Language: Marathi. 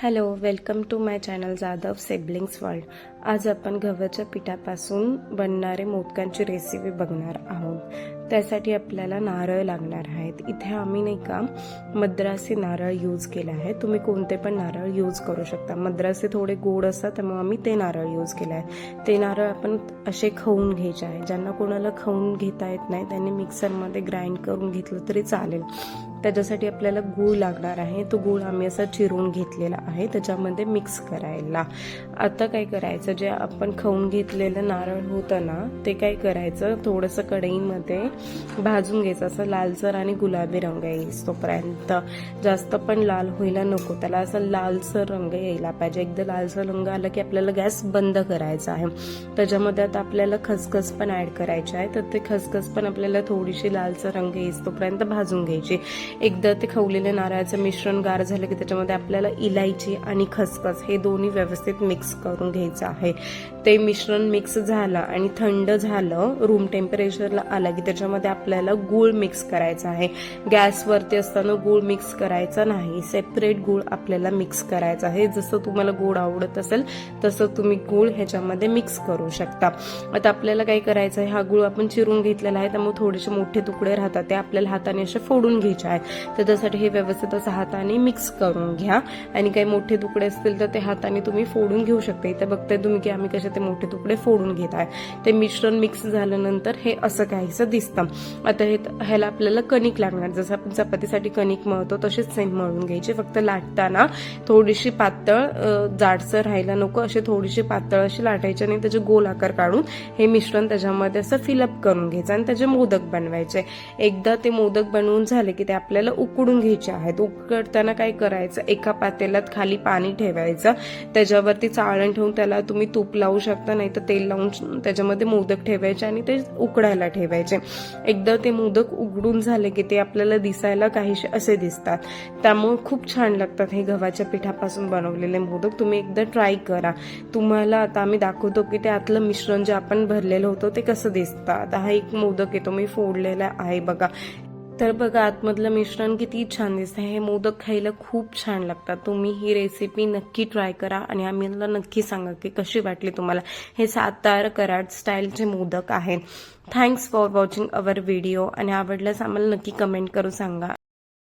Hello, welcome to my channel Zadav Siblings World. आज आपण गव्हाच्या पिठापासून बनणारे मोदकांची रेसिपी बघणार आहोत. त्यासाठी आपल्याला नारळ लागणार आहेत. इथे आम्ही नाही का मद्रासी नारळ यूज केले आहे तुम्ही कोणते पण नारळ यूज करू शकता. मद्रासी थोडे गोड असतात त्यामुळे आम्ही ते नारळ यूज केले आहे ते नारळ आपण असे खाऊन घ्यायचे आहे ज्यांना कोणाला खाऊन घेता येत नाही त्यांनी मिक्सरमध्ये ग्राइंड करून घेतलं तरी चालेल. त्याच्यासाठी आपल्याला गूळ लागणार आहे. तो गूळ आम्ही असा चिरून घेतलेला आहे. त्याच्यामध्ये मिक्स करायला. आता काय करायचं? जे आपण खाऊन घेतलेलं नारळ होतं ना ते काय करायचं? थोडंसं कढईमध्ये भाजून घ्यायचं. असं लालसर आणि गुलाबी रंग येईल तोपर्यंत. जास्त पण लाल व्हायला नको. त्याला असं लालसर रंग यायला पाहिजे. एकदा लालसर रंग आला की आपल्याला गॅस बंद करायचा आहे. त्याच्यामध्ये आता आपल्याला खसखस पण ॲड करायचे आहे. तर ते खसखस पण आपल्याला थोडीशी लालसर रंग येईल तोपर्यंत भाजून घ्यायची. एकदा ते खवलेल्या नारळाचं मिश्रण गार झालं की त्याच्यामध्ये आपल्याला इलायची आणि खसखस हे दोन्ही व्यवस्थित मिक्स करून घ्यायचं आहे. ते मिश्रण मिक्स झालं आणि थंड झालं रूम टेम्परेचरला आलं की त्याच्यामध्ये आपल्याला गूळ मिक्स करायचा आहे. गॅसवरती असताना गूळ मिक्स करायचा नाही. सेपरेट गूळ आपल्याला मिक्स करायचा आहे. जसं तुम्हाला गोड आवडत असेल तसं तुम्ही गूळ ह्याच्यामध्ये मिक्स करू शकता. आता आपल्याला काय करायचं आहे? हा गूळ आपण चिरून घेतलेला आहे त्यामुळे थोडेसे मोठे तुकडे राहतात. ते आपल्याला हाताने असे फोडून घ्यायचे आहेत तर त्यासाठी हे व्यवस्थित असं हाताने मिक्स करून घ्या. आणि काही मोठे तुकडे असतील तर ते हाताने तुम्ही फोडून घेऊ शकता. इथे बघताय तुम्ही की आम्ही कसे ते मोठे तुकडे फोडून घेत आहे. ते मिश्रण मिक्स झाल्यानंतर हे असं काहीसं दिसतं. आता हे ह्याला आपल्याला कणिक लागणार. जसं आपण चपातीसाठी कणिक मळतो तसेच सेम मळून घ्यायचे. फक्त लाटताना थोडीशी पातळ जाडसर राहायला नको. अशी थोडीशी पातळ अशी लाटायची आणि त्याचे गोल आकार काढून हे मिश्रण त्याच्यामध्ये असं फिलअप करून घ्यायचं आणि त्याचे मोदक बनवायचे. एकदा ते मोदक बनवून झाले की ते आपल्याला उकडून घ्यायचे आहेत. उकडताना काय करायचं? एका पातेल्यात खाली पाणी ठेवायचं. त्याच्यावरती चाळण ठेवून त्याला तुम्ही तुम्ही तूप लावू शकता नाही तर तेल लावून त्याच्यामध्ये मोदक ठेवायचे आणि ते उकडायला ठेवायचे. एकदा ते मोदक उघडून झाले की ते आपल्याला दिसायला काहीसे असे दिसतात. त्यामुळे खूप छान लागतात हे गव्हाच्या पिठापासून बनवलेले मोदक. तुम्ही एकदा ट्राय करा. तुम्हाला आता आम्ही दाखवतो की ते आतलं मिश्रण जे आपण भरलेलं होतं ते कसं दिसतं आता हा एक मोदक आहे तो मी फोडलेला आहे बघा. तर बघा आतमधलं मिश्रण किती छान दिसतं हे मोदक खायला खूप छान लागतात. तुम्ही ही रेसिपी नक्की ट्राय करा आणि आम्हाला नक्की सांगा की कशी वाटली तुम्हाला. हे सातार कराड स्टाईलचे मोदक आहेत. Thanks for watching our video आणि आवडल्यास आम्हाला नक्की कमेंट करून सांगा.